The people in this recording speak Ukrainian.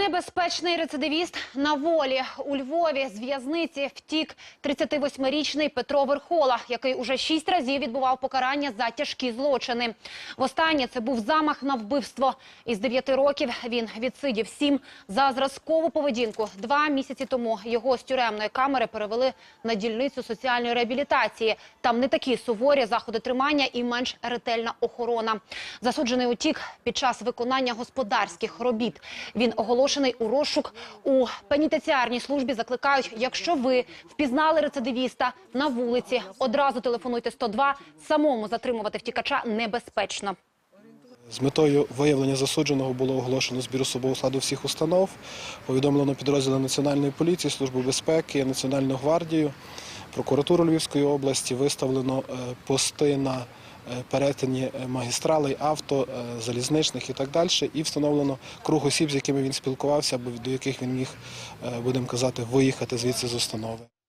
Небезпечний рецидивіст на волі. У Львові з в'язниці втік 38-річний Петро Верхола, який уже шість разів відбував покарання за тяжкі злочини. Востаннє це був замах на вбивство. Із дев'яти років він відсидів сім за зразкову поведінку. Два місяці тому його з тюремної камери перевели на дільницю соціальної реабілітації. Там не такі суворі заходи тримання і менш ретельна охорона. Засуджений утік під час виконання господарських робіт. Він оголошений у розшук у пенітенціарній службі. Закликають, якщо ви впізнали рецидивіста на вулиці, одразу телефонуйте 102. Самому затримувати втікача небезпечно. З метою виявлення засудженого було оголошено збір особового складу всіх установ, повідомлено підрозділи Національної поліції, Службу безпеки, Національну гвардію, прокуратуру Львівської області, виставлено е, пости на перетині е, магістралей, авто, е, залізничних і так далі. І встановлено круг осіб, з якими він спілкувався, або до яких він міг, е, будемо казати, виїхати звідси з установи.